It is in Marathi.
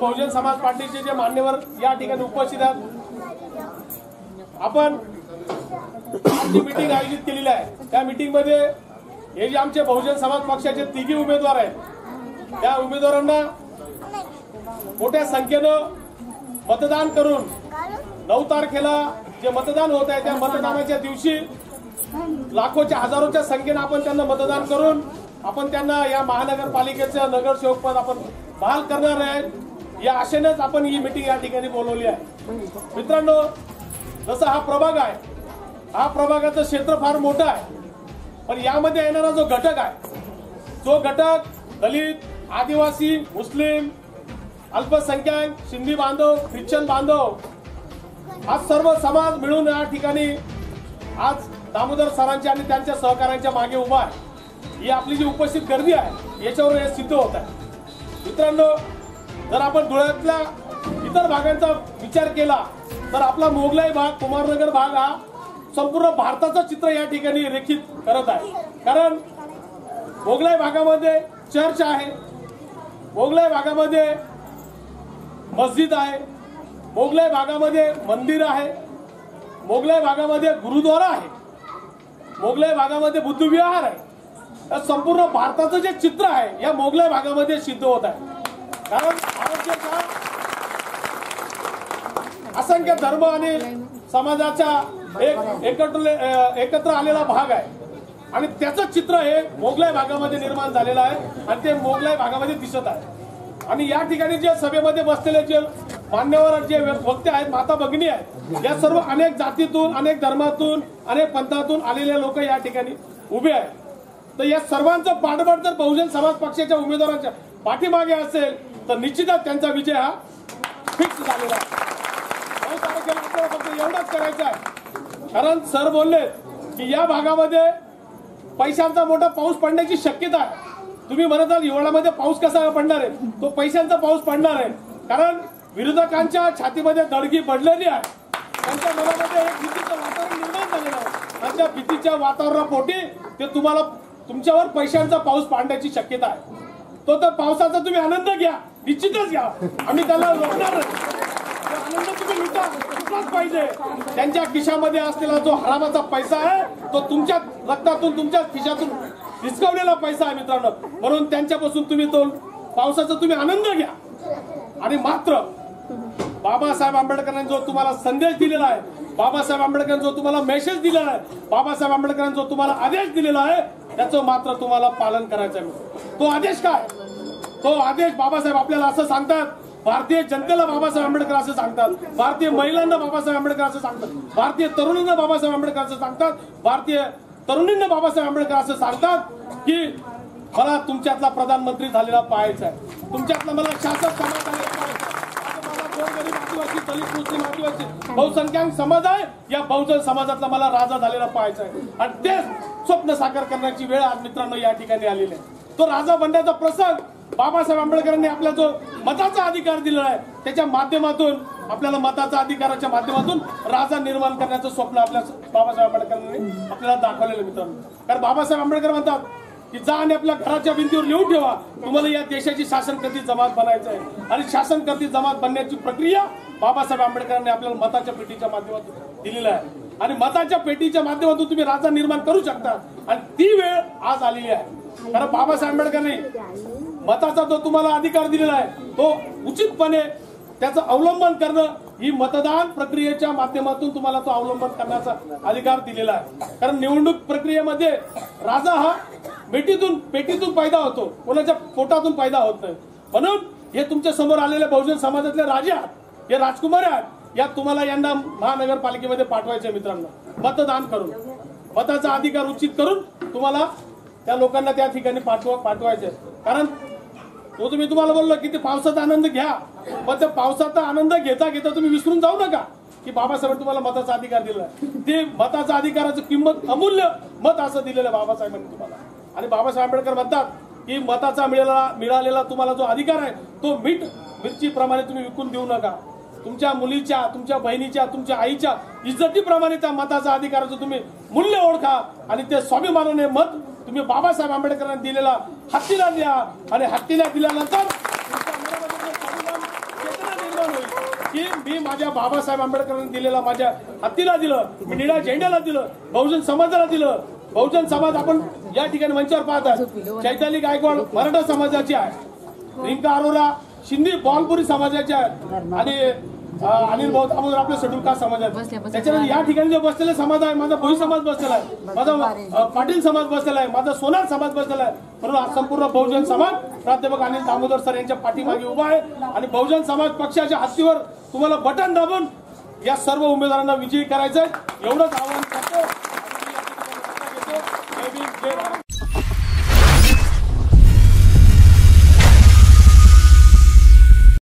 बहुजन समाज पार्टीचे जे मान्यवर या ठिकाणी उपस्थित आहेत आपण जी मिटिंग आयोजित केलेली आहे. त्या मिटिंगमध्ये हे जे आमचे बहुजन समाज पक्षाचे तिघी उमेदवार आहेत त्या उमेदवारांना मोठ्या संख्येनं मतदान करून नऊ तारखेला जे मतदान होत आहे त्या मतदानाच्या दिवशी लाखोच्या हजारोच्या संख्येनं आपण त्यांना मतदान करून आपण त्यांना या महानगरपालिकेचं नगरसेवक पद आपण बहाल करणार आहे. या आशेनेच आपण ही मिटिंग या ठिकाणी बोलवली आहे. मित्रांनो जसा हा प्रभाग आहे हा प्रभागाचं क्षेत्र फार मोठं आहे पण यामध्ये येणारा जो घटक आहे जो घटक दलित आदिवासी मुस्लिम अल्पसंख्याक सिंधी बांधव ख्रिश्चन बांधव हा सर्व समाज मिळून या ठिकाणी आज दामोदर सरांच्या आणि त्यांच्या सहकाऱ्यांच्या मागे उभा आहे. ही आपली जी उपस्थित गर्दी आहे याच्यावर हे सिद्ध होत आहे. मित्रांनो जर आपण धुळ्यातल्या इतर भागांचा विचार केला तर आपला मोगलाई भाग कुमारनगर भाग हा संपूर्ण भारताचं चित्र या ठिकाणी रेखित करत आहे. कारण मोगलाई भागामध्ये चर्च आहे मोगलाई भागामध्ये मस्जिद आहे मोगलाई भागामध्ये मंदिर आहे मोगलाई भागामध्ये गुरुद्वारा आहे मोगलाई भागामध्ये बुद्धविहार आहे. संपूर्ण भारताचं जे चित्र आहे या मोगलाई भागामध्ये सिद्ध होत आहे. कारण असंख्य धर्म आणि समाजाच्या एक एकत्र एकत्र आलेला भाग आहे. आणि त्याचं चित्र हे मोगलाई भागामध्ये निर्माण झालेलं आहे आणि ते मोगलाई भागामध्ये दिसत आहे. आणि या ठिकाणी जे सभेमध्ये बसलेले जे मान्यवर जे वक्ते आहेत माता भगिनी आहेत या सर्व अनेक जातीतून अनेक धर्मातून अनेक पंथातून आलेले लोक या ठिकाणी उभे आहेत. तर या सर्वांचं पाठबळ जर बहुजन समाज पक्षाच्या उमेदवारांच्या पाठीमागे असेल तर निश्चितच त्यांचा विजय हा फिक्स झालेला आहे. तारखेला आपल्याला फक्त एवढंच करायचं आहे. कारण सर बोलले की या भागामध्ये पैशांचा मोठा पाऊस पडण्याची शक्यता आहे. तुम्ही म्हणत आहात हिवाळ्यामध्ये पाऊस कसा पडणार आहे? तो पैशांचा पाऊस पडणार आहे. कारण विरोधकांच्या छातीमध्ये दडगी पडलेली आहे. त्यांच्या मनामध्ये एक भीतीचं वातावरण निर्माण झालेलं आहे. आणि त्या भीतीच्या वातावरणापोटी ते तुम्हाला तुमच्यावर पैशांचा पाऊस पाडण्याची शक्यता आहे. तो तर पावसाचा तुम्ही आनंद घ्या. निश्चितच घ्या आम्ही त्याला रोखणार आनंद तुम्ही लुटा लुटलाच पाहिजे. त्यांच्या खिशामध्ये असलेला जो हरामाचा पैसा आहे तो तुमच्या रक्तातून तुमच्या खिशातून हिसकावलेला पैसा आहे मित्रांनो. म्हणून त्यांच्यापासून तुम्ही तो पावसाचा तुम्ही आनंद घ्या. आणि मात्र बाबासाहेब आंबेडकरांनी जो तुम्हाला संदेश दिलेला आहे बाबासाहेब आंबेडकरांनी जो तुम्हाला मेसेज दिलेला आहे बाबासाहेब आंबेडकरांनी जो तुम्हाला आदेश दिलेला आहे त्याचं मात्र तुम्हाला पालन करायचं आहे. तो आदेश काय? तो आदेश बाबासाहेब आपल्याला असं सांगतात. भारतीय जनतेला बाबासाहेब आंबेडकर असं सांगतात. भारतीय महिलांना बाबासाहेब आंबेडकर असं सांगतात. भारतीय तरुणींना बाबासाहेब आंबेडकर असं सांगतात. भारतीय तरुणींना बाबासाहेब आंबेडकर असं सांगतात की मला तुमच्यातला प्रधानमंत्री झालेला पाहायचा आहे. तुमच्यातला मला शासक समाज झालेला आहे. आदिवासी दलित मुस्लिम आदिवासी बहुसंख्याक समाज आहे. या बहुजन समाजातला मला राजा झालेला पाहायचा आहे. आणि ते स्वप्न साकार करण्याची वेळ आज मित्रांनो या ठिकाणी आलेली आहे. तो राजा बनण्याचा प्रसंग बाबासाहेब आंबेडकरांनी आपला जो मताचा अधिकार दिलेला आहे त्याच्या माध्यमातून आपल्याला मताचा अधिकाराच्या माध्यमातून राजा निर्माण करण्याचं स्वप्न आपल्या बाबासाहेब आंबेडकरांनी आपल्याला दाखवलेलं मित्रांनो. कारण बाबासाहेब आंबेडकर म्हणतात की जा आणि आपल्या घराच्या भिंतीवर लिहून ठेवा. तुम्हाला या देशाची शासन करती जमात बनायचं आहे. आणि शासन करती जमात बनण्याची प्रक्रिया बाबासाहेब आंबेडकरांनी आपल्याला मताच्या पेटीच्या माध्यमातून दिलेलं आहे. आणि मताच्या पेटीच्या माध्यमातून तुम्ही राजा निर्माण करू शकता. आणि ती वेळ आज आलेली आहे. कारण बाबासाहेब आंबेडकरांनी मताचा जो तुम्हाला अधिकार दिलेला आहे तो उचितपणे त्याचं अवलंबन करणं ही मतदान प्रक्रियेच्या माध्यमातून तुम्हाला तो अवलंबन करण्याचा अधिकार दिलेला आहे. कारण निवडणूक प्रक्रियेमध्ये राजा हा पेटीतून पेटीतून पैदा होतो. कोणाच्या पोटातून पैदा होत नाही. म्हणून हे तुमच्यासमोर आलेले बहुजन समाजातले राजे आहात हे राजकुमार आहात या तुम्हाला यांना महानगरपालिकेमध्ये पाठवायचे मित्रांनो. मतदान करून मताचा अधिकार उचित करून तुम्हाला त्या लोकांना त्या ठिकाणी पाठवा पाठवायचे कारण तो तुम्ही तुम्हाला बोललो की ते पावसाचा आनंद घ्या. पण त्या पावसाचा आनंद घेता घेता तुम्ही विसरून जाऊ नका. की बाबासाहेब तुम्हाला मताचा अधिकार दिला. ते मताचा अधिकाराचं किंमत अमूल्य मत असं दिलेलं बाबासाहेबांनी तुम्हाला. आणि बाबासाहेब आंबेडकर म्हणतात की मताचा मिळाला मिळालेला तुम्हाला जो अधिकार आहे तो मीठ मिरचीप्रमाणे तुम्ही विकून देऊ नका. तुमच्या मुलीच्या तुमच्या बहिणीच्या तुमच्या आईच्या इज्जतीप्रमाणे त्या मताचा अधिकाराचं तुम्ही मूल्य ओळखा. आणि ते स्वाभिमानाने मत तुम्ही बाबासाहेब आंबेडकरांनी दिलेला हत्तीला द्या आणि हत्तीला दिल्यानंतर की मी माझ्या बाबासाहेब आंबेडकरांनी दिलेला माझ्या हत्तीला दिलं मी निळ्या झेंड्याला दिलं बहुजन समाजाला दिलं. बहुजन समाज आपण या ठिकाणी मंचावर पाहतात चैताली गायकवाड मराठा समाजाची आहे. रिंका अरोरा शिंदी बॉलपुरी समाजाची आहे. आणि अनिल भाऊ दामोदर आपल्या शेड्यूल कास्ट समाजात त्याच्यानंतर या ठिकाणी जो बसलेला समाज आहे माझा भोई समाज बसलेला आहे. माझा पाटील समाज बसलेला आहे माझा सोनार समाज बसलेला आहे. म्हणून हा संपूर्ण बहुजन समाज प्राध्यापक अनिल दामोदर सर यांच्या पाठीमागे उभा आहे. आणि बहुजन समाज पक्षाच्या हत्तीवर तुम्हाला बटन दाबून या सर्व उमेदवारांना विजयी करायचं आहे एवढंच आव्हान करतो.